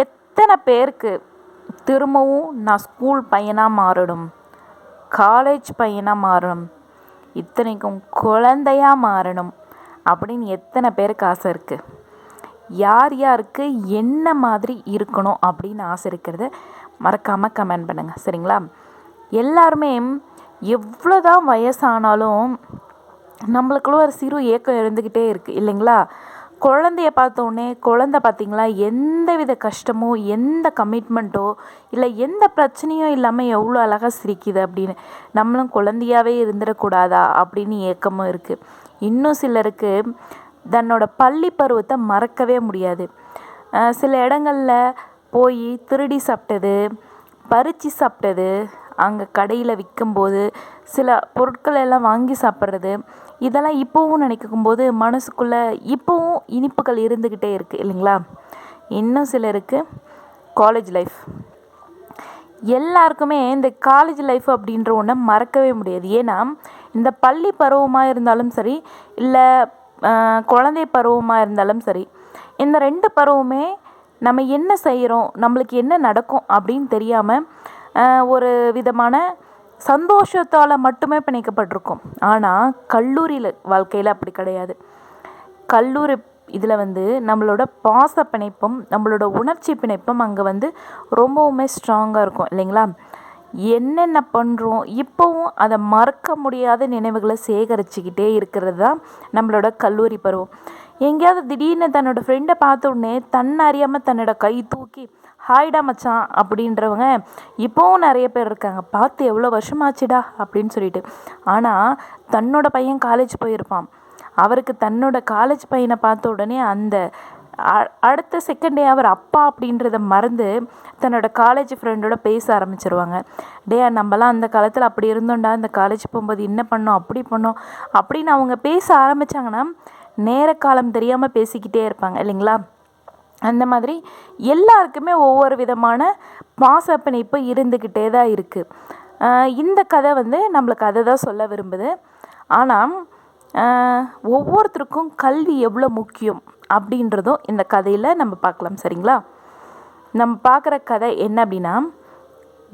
எத்தனை பேருக்கு திரும்பவும் நான் ஸ்கூல் பையனாக மாறணும்? காலேஜ் பையனாக மாறணும்? இத்தனைக்கும் குழந்தையாக மாறணும்? அப்படின்னு எத்தனை பேருக்கு ஆசை இருக்குது யார் யாருக்கு என்ன மாதிரி இருக்கணும் அப்படின்னு ஆசை இருக்கிறத மறக்காமல் கமெண்ட் பண்ணுங்கள் சரிங்களா? எல்லாருமே எவ்வளோதான் வயசானாலும் நம்மளுக்குள்ள ஒரு சிறு ஏக்கம் இருந்துக்கிட்டே இருக்குது இல்லைங்களா? குழந்தைய பார்த்த குழந்த பார்த்தீங்களா? எந்த வித கஷ்டமோ எந்த கமிட்மெண்ட்டோ இல்லை எந்த பிரச்சனையும் இல்லாமல் எவ்வளோ அழகாக சிரிக்குது அப்படின்னு. நம்மளும் குழந்தையாவே இருந்துடக்கூடாதா அப்படின்னு ஏக்கமும் இருக்குது இன்னும் சிலருக்கு தன்னோட பள்ளி பருவத்தை மறக்கவே முடியாது. சில இடங்களில் போய் திருடி சாப்பிட்டது பறித்து சாப்பிட்டது அங்கே கடையில் விற்கும்போது சில பொருட்கள் எல்லாம் வாங்கி சாப்பிட்றது இதெல்லாம் இப்போவும் நினைக்கும் போது மனசுக்குள்ளே இப்போவும் இனிப்புகள் இருந்துக்கிட்டே இருக்குது இல்லைங்களா? இன்னும் சிலருக்கு காலேஜ் லைஃப் எல்லாருக்குமே இந்த காலேஜ் லைஃப் அப்படின்ற ஒன்றை மறக்கவே முடியாது. ஏன்னா இந்த பள்ளி பருவமாக இருந்தாலும் சரி இல்லை குழந்தை பருவமாக இருந்தாலும் சரி இந்த ரெண்டு பருவமே நம்ம என்ன செய்கிறோம் நம்மளுக்கு என்ன நடக்கும் அப்படின்னு தெரியாமல் ஒரு விதமான சந்தோஷத்தால் மட்டுமே பிணைக்கப்பட்டிருக்கோம். ஆனால் கல்லூரியில் வாழ்க்கையில் அப்படி கிடையாது. கல்லூரி இதில் வந்து நம்மளோட பாச பிணைப்பும் நம்மளோட உணர்ச்சி பிணைப்பும் அங்கே வந்து ரொம்பவுமே ஸ்ட்ராங்காக இருக்கும் இல்லைங்களா? என்னென்ன பண்ணுறோம் இப்போவும் அதை மறக்க முடியாத நினைவுகளை சேகரிச்சுக்கிட்டே இருக்கிறது தான் நம்மளோட கல்லூரி பருவம். எங்கேயாவது திடீர்னு தன்னோட ஃப்ரெண்டை பார்த்த உடனே தன்னை அறியாமல் தன்னோட கை தூக்கி ஹாய்டா மச்சான் அப்படின்றவங்க இப்போவும் நிறைய பேர் இருக்காங்க. பார்த்து எவ்வளோ வருஷமாச்சுடா அப்படின்னு சொல்லிட்டு. ஆனால் தன்னோட பையன் காலேஜ் போயிருப்பான். அவருக்கு தன்னோட காலேஜ் பையனை பார்த்த உடனே அந்த அடுத்த செகண்டே அவர் அப்பா அப்படின்றத மறந்து தன்னோட காலேஜ் ஃப்ரெண்டோட பேச ஆரம்பிச்சிருவாங்க. டே நம்மலாம் அந்த காலத்தில் அப்படி இருந்தோம்டா. இந்த காலேஜ் போகும்போது என்ன பண்ணோம்? அப்படி பண்ணோம். அப்படின்னு அவங்க பேச ஆரம்பிச்சாங்கன்னா நேர காலம் தெரியாமல் பேசிக்கிட்டே இருப்பாங்க இல்லைங்களா? அந்த மாதிரி எல்லாருக்குமே ஒவ்வொரு விதமான பாச பிணைப்பு இருந்துக்கிட்டே தான் இருக்குது இந்த கதை வந்து நம்மளுக்கு அதை தான் சொல்ல விரும்புது. ஆனால் ஒவ்வொருத்தருக்கும் கல்வி எவ்வளோ முக்கியம் அப்படின்றதும் இந்த கதையில் நம்ம பார்க்கலாம் சரிங்களா? நம்ம பார்க்குற கதை என்ன அப்படின்னா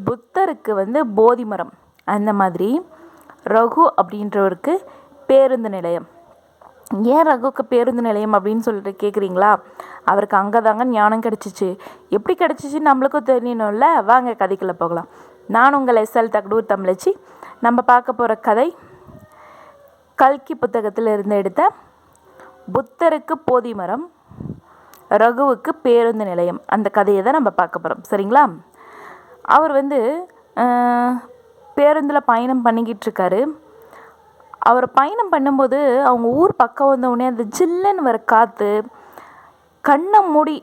புத்தருக்கு வந்து போதி மரம் அந்த மாதிரி ரகு அப்படின்றவருக்கு பேருந்து நிலையம். ஏன் ரகுக்கு பேருந்து நிலையம் அப்படின்னு சொல்லிட்டு கேட்குறீங்களா அவருக்கு அங்கே தாங்க ஞானம் கிடச்சிச்சு. எப்படி கிடச்சிச்சு நம்மளுக்கும் தெரியணும்ல. வாங்க கதைக்குள்ளே போகலாம். நான் உங்கள் எஸ்எல் தகடூர் தமிழச்சி. நம்ம பார்க்க போகிற கதை கல்கி புத்தகத்தில் இருந்து எடுத்த புத்தருக்கு போதி மரம் ரகுவுக்கு பேருந்து நிலையம். அந்த கதையை தான் நம்ம பார்க்க போகிறோம் சரிங்களா? அவர் வந்து பேருந்தில் பயணம் பண்ணிக்கிட்டு இருக்காரு. அவர் பயணம் பண்ணும்போது அவங்க ஊர் பக்கம் வந்தவுடனே அந்த ஜில்லுன்னு வர காற்று கண்ணை மூடி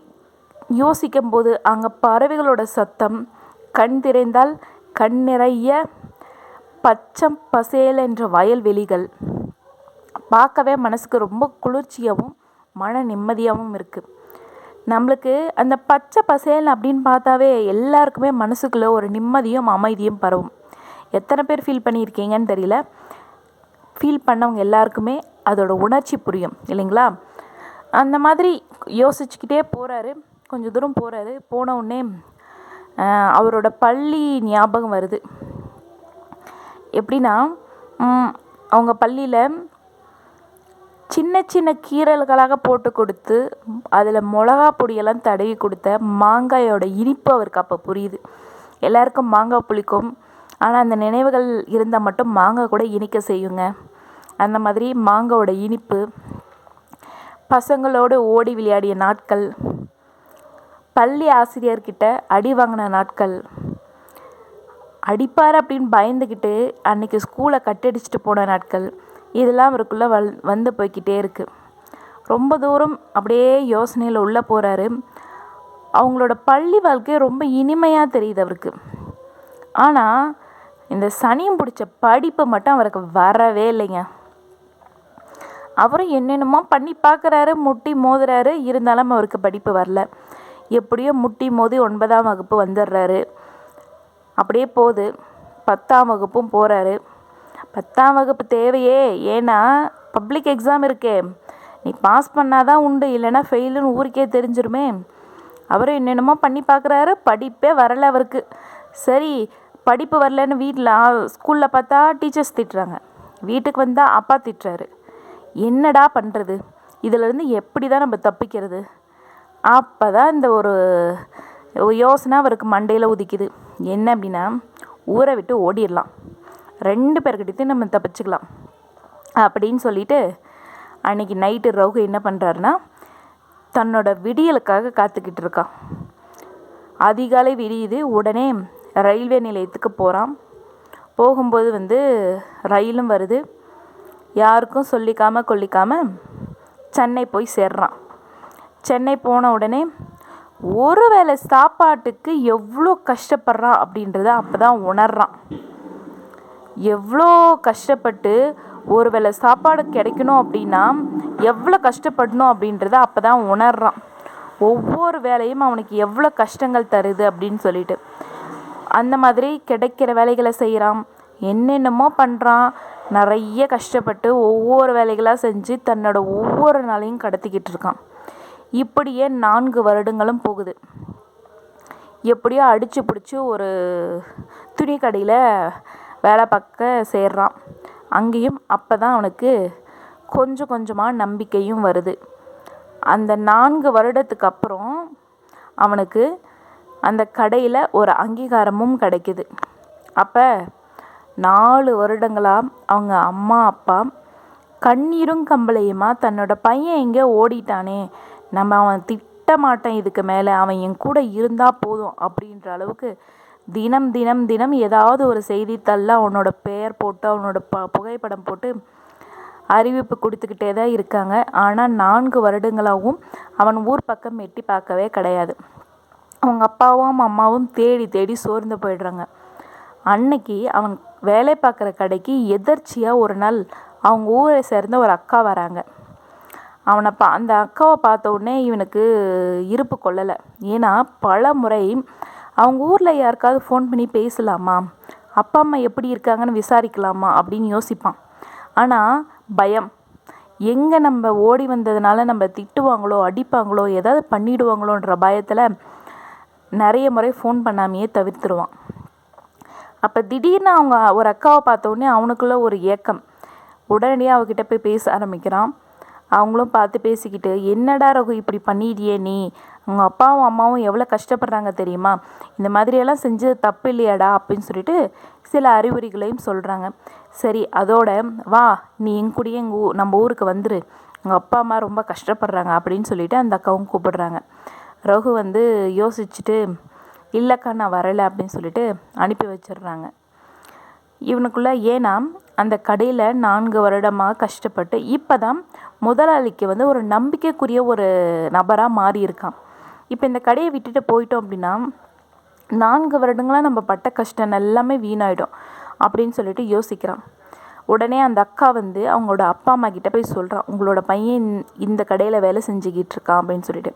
யோசிக்கும் போது அங்கே பறவைகளோட சத்தம் கண் திரைந்தால் கண் நிறைய பச்சம் பசேல் என்ற வயல்வெளிகள் பார்க்கவே மனசுக்கு ரொம்ப குளிர்ச்சியாகவும் மன நிம்மதியாகவும் இருக்குது நம்மளுக்கு அந்த பச்சை பசேல் அப்படின்னு பார்த்தாவே எல்லாருக்குமே மனசுக்குள்ளே ஒரு நிம்மதியும் அமைதியும் பரவும். எத்தனை பேர் ஃபீல் பண்ணியிருக்கீங்கன்னு தெரியல. ஃபீல் பண்ணவங்க எல்லாருக்குமே அதோட உணர்ச்சி புரியும் இல்லைங்களா? அந்த மாதிரி யோசிச்சுக்கிட்டே போகிறாரு கொஞ்சம் தூரம் போகிறாரு போன உடனே அவரோட பள்ளி ஞாபகம் வருது. எப்படின்னா அவங்க பள்ளியில் சின்ன சின்ன கீரல்களாக போட்டு கொடுத்து அதில் மிளகா பொடியெல்லாம் தடவி கொடுத்த மாங்காயோட இனிப்பு அவருக்கு அப்போ புரியுது. எல்லாருக்கும் மாங்காய் புளிக்கும் ஆனால் அந்த நினைவுகள் இருந்தால் மட்டும் மாங்காய் கூட இனிக்க செய்யுங்க. அந்த மாதிரி மாங்காவோட இனிப்பு பசங்களோடு ஓடி விளையாடிய நாட்கள் பள்ளி ஆசிரியர்கிட்ட அடி வாங்கின நாட்கள் அடிப்பார் அப்படின்னு பயந்துக்கிட்டு அன்னைக்கு ஸ்கூலை கட்டடிச்சிட்டு போன நாட்கள் இதெல்லாம் அவருக்குள்ளே வல் வந்து போய்க்கிட்டே இருக்குது ரொம்ப தூரம் அப்படியே யோசனையில் உள்ளே போகிறாரு அவங்களோட பள்ளி வாழ்க்கை ரொம்ப இனிமையாக தெரியுது அவருக்கு. ஆனால் இந்த சனியும் பிடிச்ச படிப்பு மட்டும் அவருக்கு வரவே இல்லைங்க. அவரும் என்னென்னமோ பண்ணி பார்க்குறாரு முட்டி மோதுறாரு. இருந்தாலும் அவருக்கு படிப்பு வரல. எப்படியோ முட்டி மோதி ஒன்பதாம் வகுப்பு வந்துடுறாரு. அப்படியே போகுது. பத்தாம் வகுப்பும் போகிறாரு பத்தாம் வகுப்பு தேவையே. ஏன்னா பப்ளிக் எக்ஸாம் இருக்கே. நீ பாஸ் பண்ணாதான் உண்டு. இல்லைன்னா ஃபெயிலுன்னு ஊருக்கே தெரிஞ்சிருமே. அவரும் என்னென்னமோ பண்ணி பார்க்குறாரு. படிப்பே வரல அவருக்கு. சரி படிப்பு வரலன்னு வீட்டில் ஸ்கூலில் பார்த்தா டீச்சர்ஸ் திட்டுறாங்க. வீட்டுக்கு வந்தால் அப்பா திட்டுறாரு. என்னடா பண்ணுறது இதிலேருந்து எப்படி தான் நம்ம தப்பிக்கிறது? அப்போ தான் இந்த ஒரு யோசனை அவருக்கு மண்டையில் உதிக்குது. என்ன அப்படின்னா ஊரை விட்டு ஓடிடலாம். ரெண்டு பேர்கிட்டயும் நம்ம தப்பிச்சுக்கலாம். அப்படின்னு சொல்லிட்டு அன்னைக்கு நைட்டு ரகு என்ன பண்ணுறாருன்னா தன்னோட விடியலுக்காக காத்துக்கிட்டு இருக்கான் அதிகாலை விடியுது உடனே ரயில்வே நிலையத்துக்கு போகிறான் போகும்போது வந்து ரயிலும் வருது. யாருக்கும் சொல்லிக்காமல் கொல்லிக்காமல் சென்னை போய் சேர்றான். சென்னை போன உடனே ஒரு வேளை சாப்பாட்டுக்கு எவ்வளோ கஷ்டப்படுறான் அப்படின்றத அப்போ தான் உணர்றான். எவ்வளோ கஷ்டப்பட்டு ஒரு வேளை சாப்பாடு கிடைக்கணும் அப்படின்னா எவ்வளோ கஷ்டப்படணும்? அப்படின்றத அப்போ தான் உணர்றான். ஒவ்வொரு வேலையும் அவனுக்கு எவ்வளோ கஷ்டங்கள் தருது? அப்படின்னு சொல்லிட்டு. அந்த மாதிரி கிடைக்கிற வேலைகளை செய்கிறான் என்னென்னமோ பண்ணுறான் நிறைய கஷ்டப்பட்டு ஒவ்வொரு வேலைகளாக செஞ்சு தன்னோட ஒவ்வொரு நாளையும் கடத்திக்கிட்டு இருக்கான். இப்படியே நான்கு வருடங்களும் போகுது. எப்படியோ அடித்து பிடிச்சி ஒரு துணி கடையில் வேலை பார்க்க சேர்றான். அங்கேயும் அப்போ தான் அவனுக்கு கொஞ்சம் கொஞ்சமாக நம்பிக்கையும் வருது. அந்த நான்கு வருடத்துக்கு அப்புறம் அவனுக்கு அந்த கடையில் ஒரு அங்கீகாரமும் கிடைக்குது. அப்போ நாலு வருடங்களாக அவங்க அம்மா அப்பா கண்ணீரும் கம்பளையுமா தன்னோட பையன் எங்கே ஓடிட்டானே. நம்ம அவன் திட்ட மாட்டேன் இதுக்கு மேலே. அவன் என் கூட இருந்தால் போதும் அப்படின்ற அளவுக்கு தினம் தினம் தினம் ஏதாவது ஒரு செய்தித்தாளில் அவனோட பெயர் போட்டு அவனோட ப புகைப்படம் போட்டு அறிவிப்பு கொடுத்துக்கிட்டே தான் இருக்காங்க. ஆனால் நான்கு வருடங்களாகவும் அவன் ஊர் பக்கம் எட்டி பார்க்கவே கிடையாது. அவங்க அப்பாவும் அம்மாவும் தேடி தேடி சோர்ந்து போயிடுறாங்க. அன்னைக்கு அவன் வேலை பார்க்குற கடைக்கு எதர்ச்சியாக ஒரு நாள் அவங்க ஊரை சேர்ந்த ஒரு அக்கா வராங்க. அவனை பா அந்த அக்காவை பார்த்த உடனே இவனுக்கு இருப்பு கொள்ளலை. ஏன்னா பல முறை அவங்க ஊரில் யாருக்காவது ஃபோன் பண்ணி பேசலாமா? அப்பா அம்மா எப்படி இருக்காங்கன்னு விசாரிக்கலாமா அப்படின்னு யோசிப்பான். ஆனால் பயம். எங்கே நம்ம ஓடி வந்ததுனால நம்ம திட்டுவாங்களோ அடிப்பாங்களோ ஏதாவது பண்ணிடுவாங்களோன்ற பயத்தில் நிறைய முறை ஃபோன் பண்ணாமையே தவிர்த்துருவான். அப்போ திடீர்னு அவங்க ஒரு அக்காவை பார்த்த அவனுக்குள்ளே அவனுக்குள்ள ஒரு ஏக்கம். உடனடியாக அவகிட்ட போய் பேச ஆரம்பிக்கிறான். அவங்களும் பார்த்து பேசிக்கிட்டு என்னடா ரகு இப்படி பண்ணிட்டியே நீ? உங்கள் அப்பாவும் அம்மாவும் எவ்வளோ கஷ்டப்படுறாங்க தெரியுமா? இந்த மாதிரியெல்லாம் செஞ்சது தப்பு இல்லையாடா? அப்படின்னு சொல்லிட்டு சில அறிகுறிகளையும் சொல்கிறாங்க சரி அதோட வா நீ எங்கூடியே எங்கள் ஊ நம்ம ஊருக்கு வந்துரு. உங்கள் அப்பா அம்மா ரொம்ப கஷ்டப்படுறாங்க அப்படின்னு சொல்லிட்டு அந்த அக்காவும் கூப்பிடுறாங்க. ரகு வந்து யோசிச்சுட்டு இல்லைக்கா நான் வரலை அப்படின்னு சொல்லிட்டு அனுப்பி வச்சிடுறாங்க. இவனுக்குள்ளே ஏன்னா அந்த கடையில் நான்கு வருடமாக கஷ்டப்பட்டு இப்போ தான் முதலாளிக்கு வந்து ஒரு நம்பிக்கைக்குரிய ஒரு நபராக மாறி இருக்கான் இப்போ இந்த கடையை விட்டுட்டு போயிட்டோம் அப்படின்னா நான்கு வருடங்களாக நம்ம பட்ட கஷ்டம் எல்லாமே வீணாயிடும் அப்படின்னு சொல்லிட்டு யோசிக்கிறான். உடனே அந்த அக்கா வந்து அவங்களோட அப்பா அம்மா கிட்ட போய் சொல்கிறான் உங்களோட பையன் இந்த கடையில் வேலை செஞ்சுக்கிட்டு இருக்கான் அப்படின்னு சொல்லிட்டு.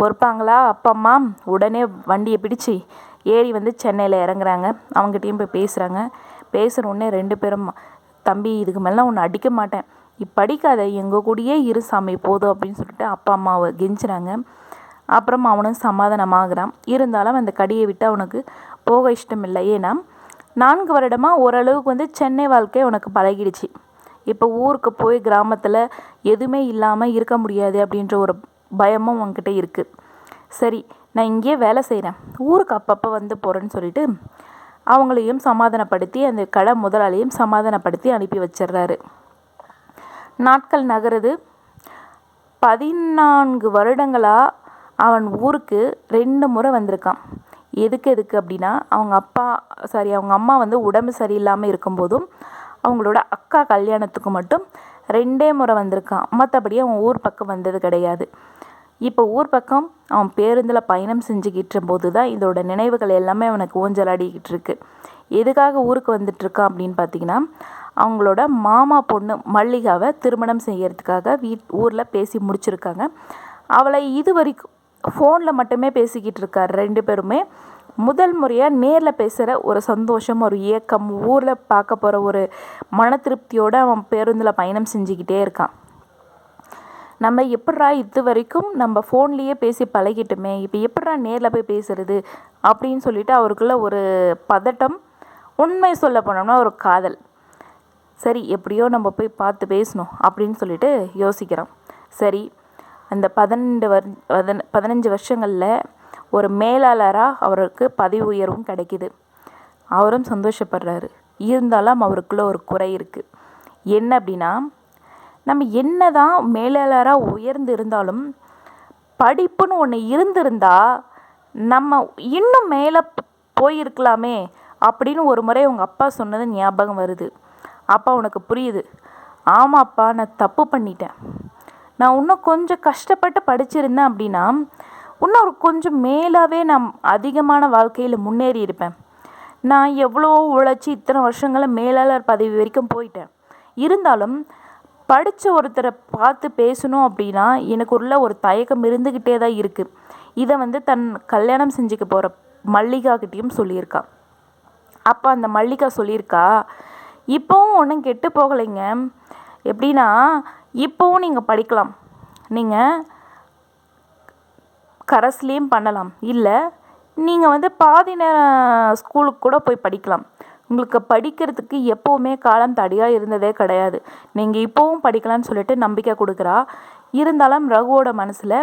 பொறுப்பாங்களா? அப்பா அம்மா உடனே வண்டியை பிடிச்சு ஏறி வந்து சென்னையில் இறங்குறாங்க. அவங்ககிட்டயும் போய் பேசுகிறாங்க பேசுகிற உடனே ரெண்டு பேரும் தம்பி இதுக்கு மேலாம் உன்னை அடிக்க மாட்டேன். இப்படிக்காத எங்கள் கூடயே இரு சாமி போதும் அப்படின்னு சொல்லிட்டு அப்பா அம்மாவை கெஞ்சுறாங்க. அப்புறம் அவனும் சமாதானமாகிறான். இருந்தாலும் அந்த கடியை விட்டு அவனுக்கு போக இஷ்டம் இல்லை ஏன்னா நான்கு வருடமாக ஓரளவுக்கு வந்து சென்னை வாழ்க்கை உனக்கு பழகிடுச்சு. இப்போ ஊருக்கு போய் கிராமத்தில் எதுவுமே இல்லாமல் இருக்க முடியாது அப்படின்ற ஒரு பயமும் உன்கிட்ட இருக்குது சரி நான் இங்கேயே வேலை செய்கிறேன் ஊருக்கு அப்பப்போ வந்து போகிறேன்னு சொல்லிட்டு அவங்களையும் சமாதானப்படுத்தி அந்த கடை முதலாளியும் சமாதானப்படுத்தி அனுப்பி வச்சிடுறாரு நாட்கள் நகருது. பதினான்கு வருடங்களாக அவன் ஊருக்கு ரெண்டு முறை வந்திருக்கான். எதுக்கு எதுக்கு அப்படின்னா அவங்க அப்பா சாரி அவங்க அம்மா வந்து உடம்பு சரியில்லாமல் இருக்கும்போதும் அவங்களோட அக்கா கல்யாணத்துக்கு மட்டும் ரெண்டே முறை வந்திருக்கான். மற்றபடி அவன் ஊர் பக்கம் வந்தது கிடையாது. இப்போ ஊர் பக்கம் அவன் பேருந்தில் பயணம் செஞ்சுக்கிட்டு போது தான் இதோட நினைவுகள் எல்லாமே அவனுக்கு ஊஞ்சலாடிக்கிட்டு இருக்கு. எதுக்காக ஊருக்கு வந்துட்டுருக்கான் அப்படின்னு பார்த்தீங்கன்னா அவங்களோட மாமா பொண்ணு மல்லிகாவை திருமணம் செய்கிறதுக்காக வீட் ஊரில் பேசி முடிச்சிருக்காங்க. அவளை இது வரைக்கும் ஃபோனில் மட்டுமே பேசிக்கிட்டு இருக்கார் ரெண்டு பேருமே. முதல் முறையாக நேரில் பேசுகிற ஒரு சந்தோஷம் ஒரு ஏக்கம் ஊரில் பார்க்க போகிற ஒரு மன திருப்தியோடு அவன் பேருந்தில் பயணம் செஞ்சுக்கிட்டே இருக்கான். நம்ம எப்படா இது வரைக்கும் நம்ம ஃபோன்லேயே பேசி பழகிட்டுமே இப்போ எப்பட்றா நேரில் போய் பேசுறது அப்படின்னு சொல்லிட்டு அவருக்குள்ள ஒரு பதட்டம் உண்மை சொல்ல போனோம்னா ஒரு காதல். சரி எப்படியோ நம்ம போய் பார்த்து பேசணும் அப்படின்னு சொல்லிட்டு யோசிக்கிறோம். சரி அந்த பதினெண்டு வர் பதினஞ்சு வருஷங்களில் ஒரு மேலாளராக அவருக்கு பதவி உயர்வும் கிடைக்கிது. அவரும் சந்தோஷப்படுறாரு. இருந்தாலும் அவருக்குள்ளே ஒரு குறை இருக்குது என்ன அப்படின்னா நம்ம என்ன தான் மேலாளராக உயர்ந்து இருந்தாலும் படிப்புன்னு ஒன்று இருந்திருந்தால் நம்ம இன்னும் மேலே போயிருக்கலாமே அப்படின்னு ஒரு முறை உங்கள் அப்பா சொன்னது ஞாபகம் வருது. அப்பா உனக்கு புரியுது? ஆமாப்பா நான் தப்பு பண்ணிட்டேன். நான் இன்னும் கொஞ்சம் கஷ்டப்பட்டு படிச்சிருந்தேன் அப்படின்னா இன்னும் ஒரு கொஞ்சம் மேலாகவே நான் அதிகமான வாழ்க்கையில் முன்னேறி இருப்பேன். நான் எவ்வளோ உழைச்சி இத்தனை வருஷங்கள மேலாளர் பதவி வரைக்கும் போயிட்டேன். இருந்தாலும் படித்த ஒருத்தரை பார்த்து பேசணும் அப்படின்னா எனக்கு உள்ள ஒரு தயக்கம் இருந்துக்கிட்டே தான் இருக்குது இதை வந்து தன் கல்யாணம் செஞ்சுக்க போகிற மல்லிகா கிட்டேயும் சொல்லியிருக்கா. அப்போ அந்த மல்லிகா சொல்லியிருக்கா இப்போவும் ஒன்றும் கெட்டு போகலைங்க. எப்படின்னா இப்போவும் நீங்கள் படிக்கலாம். நீங்கள் கரஸ்லேயும் பண்ணலாம். இல்லை நீங்கள் வந்து பாதி நேரம் ஸ்கூலுக்கு கூட போய் படிக்கலாம். உங்களுக்கு படிக்கிறதுக்கு எப்போவுமே காலம் தடையாக இருந்ததே கிடையாது. நீங்கள் இப்போவும் படிக்கலாம்னு சொல்லிட்டு நம்பிக்கை கொடுக்குறா. இருந்தாலும் ரகுவோட மனசில்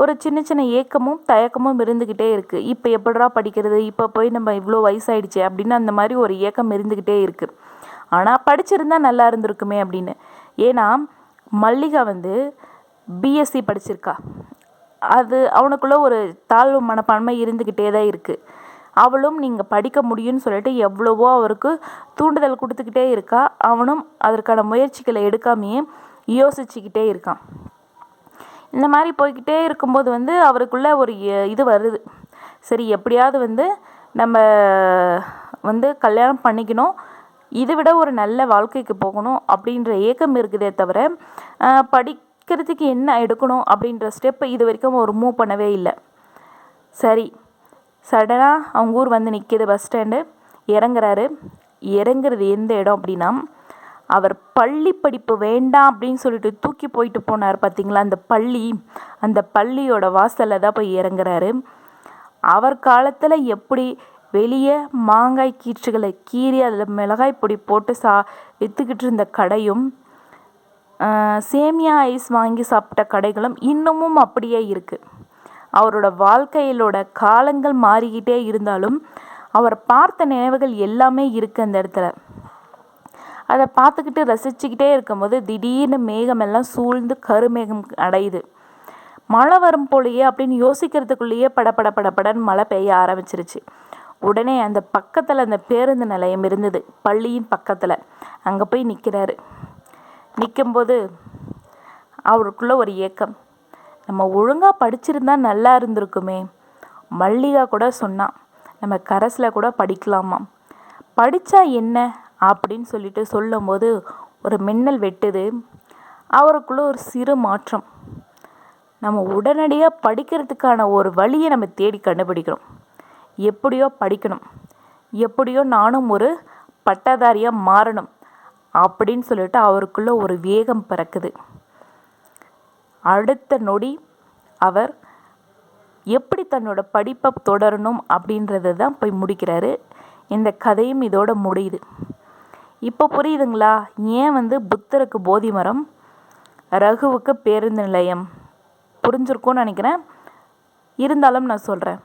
ஒரு சின்ன சின்ன ஏக்கமும் தயக்கமும் இருந்துக்கிட்டே இருக்குது இப்போ எப்படா படிக்கிறது? இப்போ போய் நம்ம இவ்வளோ வயசாயிடுச்சு அப்படின்னு அந்த மாதிரி ஒரு ஏக்கம் இருந்துக்கிட்டே இருக்குது ஆனால் படிச்சிருந்தா நல்லா இருந்திருக்குமே அப்படின்னு. ஏன்னா மல்லிகா வந்து பிஎஸ்சி படிச்சிருக்கா. அது அவனுக்குள்ள ஒரு தாழ்வு மனப்பான்மை இருந்துக்கிட்டே தான் இருக்குது அவளும் நீங்கள் படிக்க முடியும்னு சொல்லிட்டு எவ்வளவோ அவருக்கு தூண்டுதல் கொடுத்துக்கிட்டே இருக்கா. அவனும் அதற்கான முயற்சிகளை எடுக்காமையே யோசிச்சுக்கிட்டே இருக்கான். இந்த மாதிரி போய்கிட்டே இருக்கும்போது வந்து அவருக்குள்ள ஒரு எ- இது வருது. சரி எப்படியாவது வந்து நம்ம வந்து கல்யாணம் பண்ணிக்கணும். இதை விட ஒரு நல்ல வாழ்க்கைக்கு போகணும் அப்படின்ற ஏக்கம் இருக்குதே தவிர படி படிக்கிறதுக்கு என்ன எடுக்கணும் அப்படின்ற ஸ்டெப்பை இது வரைக்கும் ஒரு மூவ் பண்ணவே இல்லை. சரி சடனாக அவங்க ஊர் வந்து நிற்கிது பஸ் ஸ்டாண்டு இறங்குறாரு. இறங்குறது எந்த இடம் அப்படின்னா அவர் பள்ளி படிப்பு வேண்டாம் அப்படின்னு சொல்லிட்டு தூக்கி போயிட்டு போனார் பார்த்தீங்களா அந்த பள்ளி அந்த பள்ளியோட வாசலில் தான் போய் இறங்குறாரு. அவர் காலத்தில் எப்படி வெளியே மாங்காய் கீற்றுகளை கீறி அதில் மிளகாய் பொடி போட்டு சா விற்றுக்கிட்டு இருந்த கடையும் சேமியா ஐஸ் வாங்கி சாப்பிட்ட கடைகளும் இன்னமும் அப்படியே இருக்குது அவரோட வாழ்க்கையிலோட காலங்கள் மாறிக்கிட்டே இருந்தாலும் அவர் பார்த்த நினைவுகள் எல்லாமே இருக்குது அந்த இடத்துல. அதை பார்த்துக்கிட்டு ரசிச்சுக்கிட்டே இருக்கும்போது திடீர்னு மேகமெல்லாம் சூழ்ந்து கருமேகம் அடையுது. மழை வரும் போலயே அப்படின்னு யோசிக்கிறதுக்குள்ளேயே படபட படபடன்னு மழை பெய்ய ஆரம்பிச்சிருச்சு. உடனே அந்த பக்கத்தில் அந்த பேருந்து நிலையம் இருந்தது பள்ளியின் பக்கத்தில். அங்கே போய் நிற்கிறாரு நிற்கும்போது அவருக்குள்ள ஒரு ஏக்கம். நம்ம ஒழுங்காக படிச்சிருந்தா நல்லா இருந்திருக்குமே. மல்லிகா கூட சொன்னான் நம்ம கரஸில் கூட படிக்கலாமா படித்தா என்ன? அப்படின்னு சொல்லிட்டு சொல்லும்போது ஒரு மின்னல் வெட்டுது. அவருக்குள்ள ஒரு சிறு மாற்றம். நம்ம உடனடியாக படிக்கிறதுக்கான ஒரு வழியை நம்ம தேடி கண்டுபிடிக்கிறோம். எப்படியோ படிக்கணும். எப்படியோ நானும் ஒரு பட்டதாரியாக மாறணும். அப்படின்னு சொல்லிட்டு அவருக்குள்ளே ஒரு வேகம் பிறக்குது. அடுத்த நொடி அவர் எப்படி தன்னோட படிப்பை தொடரணும் அப்படின்றத தான் போய் முடிக்கிறாரு. இந்த கதையும் இதோட முடியுது. இப்போ புரியுதுங்களா? ஏன் வந்து புத்தருக்கு போதி மரம் ரகுவுக்கு பேருந்து நிலையம்? புரிஞ்சிருக்கும்னு நினைக்கிறேன். இருந்தாலும் நான் சொல்கிறேன்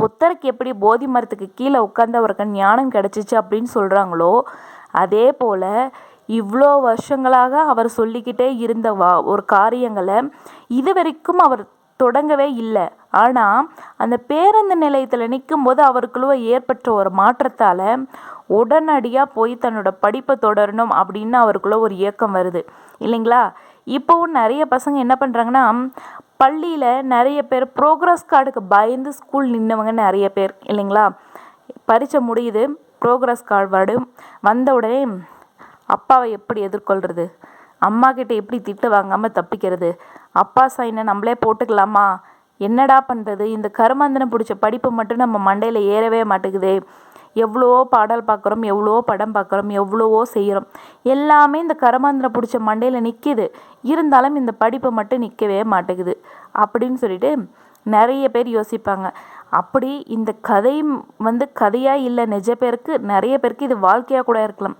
புத்தருக்கு எப்படி போதி மரத்துக்கு கீழே உட்காந்து அவருக்கு ஞானம் கிடச்சிச்சு அப்படின்னு சொல்கிறாங்களோ அதே போல் இவ்வளோ வருஷங்களாக அவர் சொல்லிக்கிட்டே இருந்த வா ஒரு காரியங்களை இது வரைக்கும் அவர் தொடங்கவே இல்லை. ஆனால் அந்த பேருந்து நிலையத்தில் நிற்கும் போது அவருக்குள்ள ஏற்பட்ட ஒரு மாற்றத்தால் உடனடியாக போய் தன்னோட படிப்பை தொடரணும் அப்படின்னு அவருக்குள்ள ஒரு இயக்கம் வருது. இல்லைங்களா? இப்போவும் நிறைய பசங்க என்ன பண்ணுறாங்கன்னா பள்ளியில் நிறைய பேர் ப்ரோக்ரஸ் கார்டுக்கு பயந்து ஸ்கூல் நின்னவங்க நிறைய பேர். இல்லைங்களா? பரீட்சை முடியுது. ப்ரோக்ரஸ் கார்டு வரும் வந்த உடனே அப்பாவை எப்படி எதிர்கொள்கிறது அம்மா கிட்ட எப்படி திட்டு வாங்காமல் தப்பிக்கிறது? அப்பா சைனை நம்மளே போட்டுக்கலாமா? என்னடா பண்ணுறது இந்த கருமாந்தனம் பிடிச்ச படிப்பு மட்டும் நம்ம மண்டையில் ஏறவே மாட்டேங்குதே. எவ்வளவோ பாடல் பார்க்குறோம் எவ்வளவோ படம் பார்க்குறோம் எவ்வளவோ செய்கிறோம் எல்லாமே இந்த கரமாந்திரம் பிடிச்ச மண்டையில் நிற்கிது இருந்தாலும் இந்த படிப்பு மட்டும் நிற்கவே மாட்டேங்குது. அப்படின்னு சொல்லிட்டு நிறைய பேர் யோசிப்பாங்க. அப்படி இந்த கதை வந்து கதையாக இல்லை நிஜ பேருக்கு நிறைய பேருக்கு இது வாழ்க்கையாக கூட இருக்கலாம்.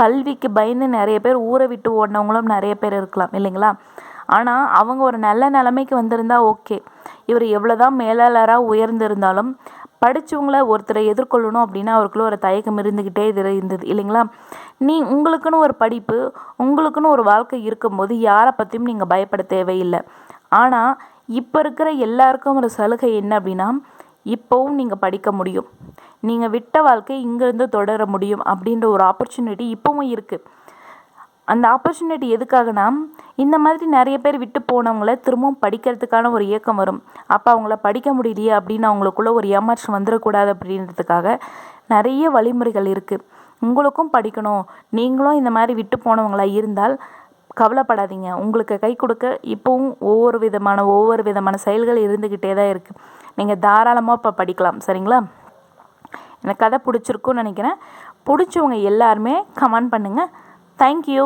கல்விக்கு பயந்து நிறைய பேர் ஊரை விட்டு ஓடினவங்களும் நிறைய பேர் இருக்கலாம் இல்லைங்களா? ஆனால் அவங்க ஒரு நல்ல நிலைமைக்கு வந்திருந்தா ஓகே. இவர் எவ்வளோதான் மேலாளராக உயர்ந்திருந்தாலும் படித்தவங்கள ஒருத்தரை எதிர்கொள்ளணும் அப்படின்னா அவருக்குள்ள ஒரு தயக்கம் இருந்துக்கிட்டே இது இருந்தது இல்லைங்களா? நீ உங்களுக்குன்னு ஒரு படிப்பு உங்களுக்குன்னு ஒரு வாழ்க்கை இருக்கும்போது யாரை பற்றியும் நீங்கள் பயப்பட தேவையில்லை. ஆனால் இப்போ இருக்கிற எல்லாருக்கும் ஒரு சலுகை என்ன அப்படின்னா இப்போவும் நீங்கள் படிக்க முடியும். நீங்கள் விட்ட வாழ்க்கை இங்கேருந்து தொடர முடியும் அப்படின்ற ஒரு ஆப்பர்ச்சுனிட்டி இப்போவும் இருக்குது அந்த ஆப்பர்ச்சுனிட்டி எதுக்காகனா இந்த மாதிரி நிறைய பேர் விட்டு போனவங்கள திரும்பவும் படிக்கிறதுக்கான ஒரு இயக்கம் வரும். அப்போ அவங்கள படிக்க முடியலையே அப்படின்னு அவங்களுக்குள்ள ஒரு ஏமாற்றம் வந்துடக்கூடாது அப்படின்றதுக்காக நிறைய வழிமுறைகள் இருக்குது உங்களுக்கும் படிக்கணும். நீங்களும் இந்த மாதிரி விட்டு போனவங்களாக இருந்தால் கவலைப்படாதீங்க. உங்களுக்கு கை கொடுக்க இப்போவும் ஒவ்வொரு விதமான ஒவ்வொரு விதமான செயல்கள் இருந்துக்கிட்டே தான் இருக்குது நீங்கள் தாராளமாக இப்போ படிக்கலாம் சரிங்களா? எனக்கு கதை பிடிச்சிருக்குன்னு நினைக்கிறேன். பிடிச்சவங்க எல்லாருமே கமெண்ட் பண்ணுங்கள் தேங்க்யூ